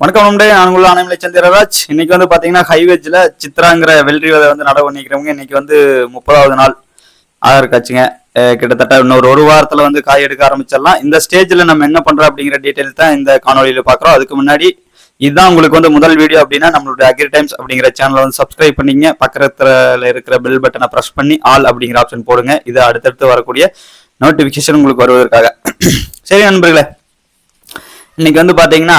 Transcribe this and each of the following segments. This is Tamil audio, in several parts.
வணக்கம் நம்முடைய நான் உள்ள ஆனமலை சந்திரராஜ். இன்னைக்கு வந்து பாத்தீங்கன்னா ஹைவேஜ்ல சித்ராங்கிற வெள்ளி விதை வந்து நடவு பண்ணிக்கிறவங்க இன்னைக்கு வந்து முப்பதாவது நாள் ஆதார் காட்சிங்க கிட்டத்தட்ட இன்னொரு ஒரு வாரத்துல வந்து காய் எடுக்க ஆரம்பிச்சிடலாம். இந்த ஸ்டேஜ்ல நம்ம என்ன பண்றோம் அப்படிங்கிற டீட்டெயில் தான் இந்த காணொலியில பாக்குறோம். அதுக்கு முன்னாடி இதுதான் உங்களுக்கு வந்து முதல் வீடியோ அப்படின்னா நம்மளுடைய அக்ரி டைம்ஸ் அப்படிங்கிற சேனலை வந்து சப்ஸ்கிரைப் பண்ணிங்க பக்கத்துல இருக்கிற பெல் பட்டனை ப்ரெஸ் பண்ணி ஆல் அப்படிங்கிற ஆப்ஷன் போடுங்க. இது அடுத்தடுத்து வரக்கூடிய நோட்டிபிகேஷன் உங்களுக்கு வருவதற்காக. சரி நண்பர்களே இன்னைக்கு வந்து பாத்தீங்கன்னா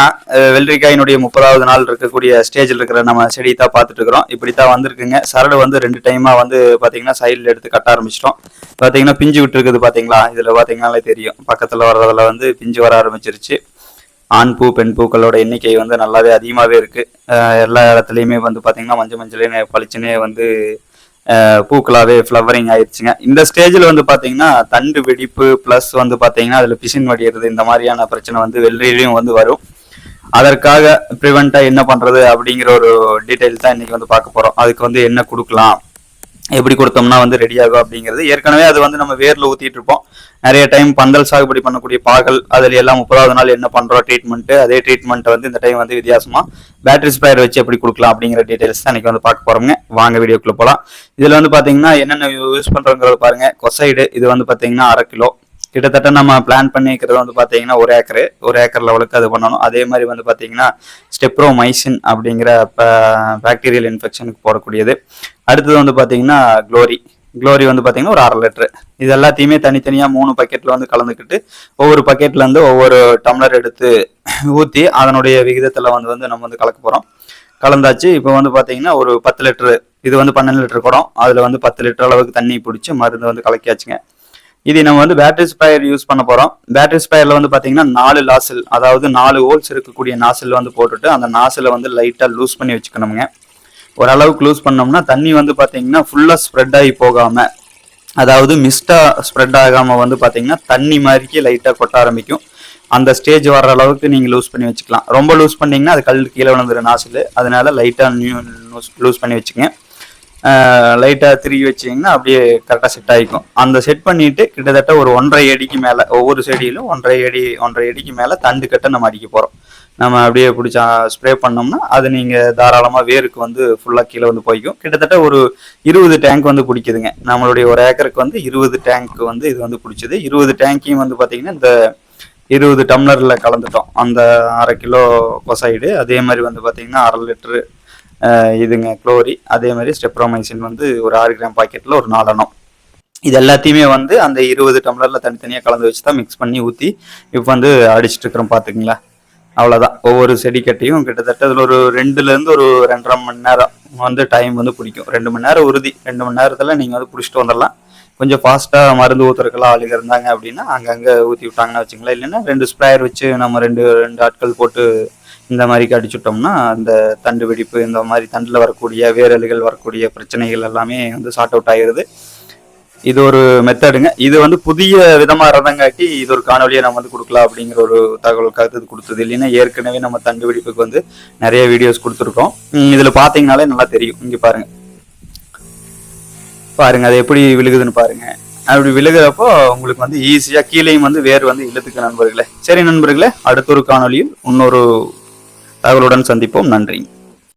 வெள்ளரிக்காயினுடைய முப்பதாவது நாள் இருக்கக்கூடிய ஸ்டேஜில் இருக்கிற நம்ம செடி தான் பார்த்துட்டு இருக்கிறோம். இப்படி தான் வந்திருக்குங்க. சரடு வந்து ரெண்டு டைமா வந்து பாத்தீங்கன்னா சைடில் எடுத்து கட்ட ஆரம்பிச்சிட்டோம். பாத்தீங்கன்னா பிஞ்சு விட்டு இருக்குது பாத்தீங்களா? இதுல பாத்தீங்கன்னாலே தெரியும். பக்கத்துல வர்றதுல வந்து பிஞ்சு வர ஆரம்பிச்சிருச்சு. ஆண் பூ பெண் பூக்களோட எண்ணிக்கை வந்து நல்லாவே அதிகமாகவே இருக்கு. எல்லா இடத்துலையுமே வந்து பாத்தீங்கன்னா மஞ்சள் மஞ்சளே பளிச்சுனே வந்து பூக்களாகவே பூக்களாவே ஃப்ளவரிங் ஆயிடுச்சுங்க. இந்த ஸ்டேஜில் வந்து பார்த்தீங்கன்னா தண்டு வெடிப்பு ப்ளஸ் வந்து பார்த்தீங்கன்னா அதில் பிசின் வடிகிறது இந்த மாதிரியான பிரச்சனை வந்து வெள்ளரிலையும் வந்து வரும். அதற்காக ப்ரிவெண்ட்டாக என்ன பண்ணுறது அப்படிங்கிற ஒரு டீட்டெயில் தான் இன்னைக்கு வந்து பார்க்க போகிறோம் அதுக்கு வந்து என்ன கொடுக்கலாம்? எப்படி கொடுத்தோம்னா வந்து ரெடி ஆகும் அப்படிங்கிறது. ஏற்கனவே அது வந்து நம்ம வேர்ல ஊத்திட்டு இருப்போம். நிறைய டைம் பந்தல் சாகுபடி பண்ணக்கூடிய பாகல் அதுல எல்லாம் முப்பதாவது நாள் என்ன பண்றோம் ட்ரீட்மெண்ட் அதே ட்ரீட்மெண்ட் வந்து இந்த டைம் வந்து வித்தியாசமா பேட்டரி ஸ்பயர் வச்சு எப்படி கொடுக்கலாம் அப்படிங்கிற டீடைல்ஸ் தான் இன்னைக்கு வந்து பார்க்க போறோங்க வாங்க வீடியோக்குள்ள போலாம். இதுல வந்து பாத்தீங்கன்னா என்னென்ன யூஸ் பண்றோங்கிறது பாருங்க. கொசைடு இது வந்து பாத்தீங்கன்னா அரை கிலோ. கிட்டத்தட்ட நம்ம பிளான் பண்ணிக்கிறது வந்து பார்த்தீங்கன்னா ஒரு ஏக்கரு ஒரு ஏக்கர் லெவலுக்கு அது பண்ணணும். அதே மாதிரி வந்து பார்த்தீங்கன்னா ஸ்டெப்ரோமைசின் அப்படிங்கிற பாக்டீரியல் இன்ஃபெக்ஷனுக்கு போடக்கூடியது. அடுத்தது வந்து பார்த்தீங்கன்னா க்ளோரி க்ளோரி வந்து பார்த்தீங்கன்னா ஒரு அரை லிட்டரு. இது எல்லாத்தையுமே தனித்தனியாக மூணு பக்கெட்டில் வந்து கலந்துக்கிட்டு ஒவ்வொரு பக்கெட்லேருந்து ஒவ்வொரு டம்ளர் எடுத்து ஊற்றி அதனுடைய விகிதத்தில் வந்து வந்து நம்ம வந்து கலக்க போகிறோம் கலந்தாச்சு இப்போ வந்து பார்த்தீங்கன்னா ஒரு பத்து லிட்டரு இது வந்து பன்னெண்டு லிட்டர் குடம். அதில் வந்து பத்து லிட்டர் அளவுக்கு தண்ணி பிடிச்சி மருந்து வந்து கலக்கியாச்சுங்க. இது நம்ம வந்து பேட்டரி ஸ்பயர் யூஸ் பண்ண போறோம். பேட்டரி ஸ்பயர்ல வந்து பாத்தீங்கன்னா நாலு லாசில் அதாவது நாலு ஹோல்ஸ் இருக்கக்கூடிய நாசில் வந்து போட்டுட்டு அந்த நாசில வந்து லைட்டா லூஸ் பண்ணி வச்சுக்கணுங்க ஓரளவுக்கு லூஸ் பண்ணோம்னா தண்ணி வந்து பாத்தீங்கன்னா ஃபுல்லா ஸ்ப்ரெட் ஆகி போகாம அதாவது மிஸ்டா ஸ்ப்ரெட் ஆகாம வந்து பாத்தீங்கன்னா தண்ணி மாதிரிக்கு லைட்டா கொட்ட ஆரம்பிக்கும். அந்த ஸ்டேஜ் வர்ற அளவுக்கு நீங்க லூஸ் பண்ணி வச்சுக்கலாம். ரொம்ப லூஸ் பண்ணீங்கன்னா அது கல் கீழே விழுந்துரும் நாசில் அதனால லைட்டா லூஸ் பண்ணி வச்சுக்கங்க. லைட்டாக திருகி வச்சிங்கன்னா அப்படியே கரெக்டாக செட் ஆகிக்கும் அந்த செட் பண்ணிட்டு கிட்டத்தட்ட ஒரு ஒன்றரை அடிக்கு மேலே ஒவ்வொரு செடியிலும் ஒன்றரை அடி ஒன்றரை அடிக்கு மேலே தண்டு கட்ட நம்ம அடிக்க போகிறோம் நம்ம அப்படியே பிடிச்சா ஸ்ப்ரே பண்ணோம்னா அது நீங்கள் தாராளமாக வேருக்கு வந்து ஃபுல்லாக கீழே வந்து போய்க்கும். கிட்டத்தட்ட ஒரு இருபது டேங்க் வந்து பிடிக்குதுங்க. நம்மளுடைய ஒரு ஏக்கருக்கு வந்து இருபது டேங்க் வந்து இது வந்து பிடிச்சது. இருபது டேங்க்கையும் வந்து பார்த்தீங்கன்னா இந்த இருபது டம்ளரில் கலந்துட்டோம். அந்த அரை கிலோ கொசைடு. அதே மாதிரி வந்து பார்த்தீங்கன்னா அரை லிட்டரு இதுங்க குளோரி. அதே மாதிரி ஸ்டெப்ரோமைசின் வந்து ஒரு ஆறு கிராம் பாக்கெட்டில் ஒரு நாலெண்ணம். இது எல்லாத்தையுமே வந்து அந்த இருபது டம்ளரில் தனித்தனியாக கலந்து வச்சு தான் மிக்ஸ் பண்ணி ஊற்றி இப்போ வந்து அடிச்சுட்டு இருக்கிறோம் பார்த்துக்குங்களா அவ்வளோதான் ஒவ்வொரு செடிக்கட்டையும் கிட்டத்தட்ட அதில் ஒரு ரெண்டுலேருந்து ஒரு ரெண்டரை மணி நேரம் வந்து டைம் வந்து பிடிக்கும். ரெண்டு மணி நேரம் உறுதி. ரெண்டு மணி நேரத்தில் நீங்கள் வந்து பிடிச்சிட்டு வந்துடலாம். கொஞ்சம் ஃபாஸ்ட்டாக மருந்து ஊற்றுறக்கெல்லாம் ஆளுங்க இருந்தாங்க அப்படின்னா அங்கங்கே ஊற்றி விட்டாங்கன்னு வச்சுங்களேன். இல்லைன்னா ரெண்டு ஸ்ப்ரேயர் வச்சு நம்ம ரெண்டு ரெண்டு ஆட்கள் போட்டு இந்த மாதிரி கடிச்சுட்டோம்னா அந்த தண்டு வெடிப்பு இந்த மாதிரி தண்டில் வரக்கூடிய வேரலுகள் வரக்கூடிய பிரச்சனைகள் எல்லாமே வந்து சார்ட் அவுட் ஆகிருது இது ஒரு மெத்தடுங்க இது வந்து புதிய விதமாக இருந்தங்காட்டி இது ஒரு காணொலியை நம்ம வந்து கொடுக்கலாம் அப்படிங்கிற ஒரு தகவல் கருத்து கொடுத்தது. இல்லைன்னா ஏற்கனவே நம்ம தண்டு வெடிப்புக்கு வந்து நிறைய வீடியோஸ் கொடுத்துருக்கோம். இதில் பார்த்தீங்கனாலே நல்லா தெரியும். இங்கே பாருங்க. பாருங்க அது எப்படி விழுகுதுன்னு பாருங்க. அப்படி விழுகிறப்போ உங்களுக்கு வந்து ஈஸியாக கீழேயும் வந்து வேர் வந்து இழுத்துக்கு நண்பர்களே. சரி நண்பர்களே அடுத்த ஒரு காணொலியில் இன்னொரு தகவலுடன் சந்திப்போம். நன்றி.